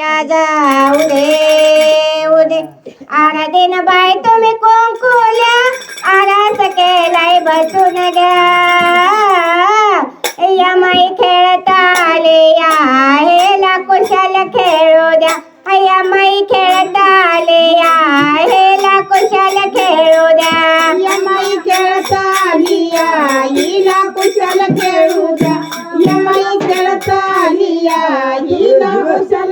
राजा उदे उदे। आरा दिन बाय तुम्ही कुंकुल्या आरा सके लाई बसून द्या या माई खेळता आले या हेला कुशाल खेळू द्या या माई खेळता आले या हेला कुशाल खेळू द्या या माई खेळता आली या हिला कुशाल खेळू या माई खेळता आली या हिला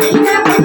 Thank you.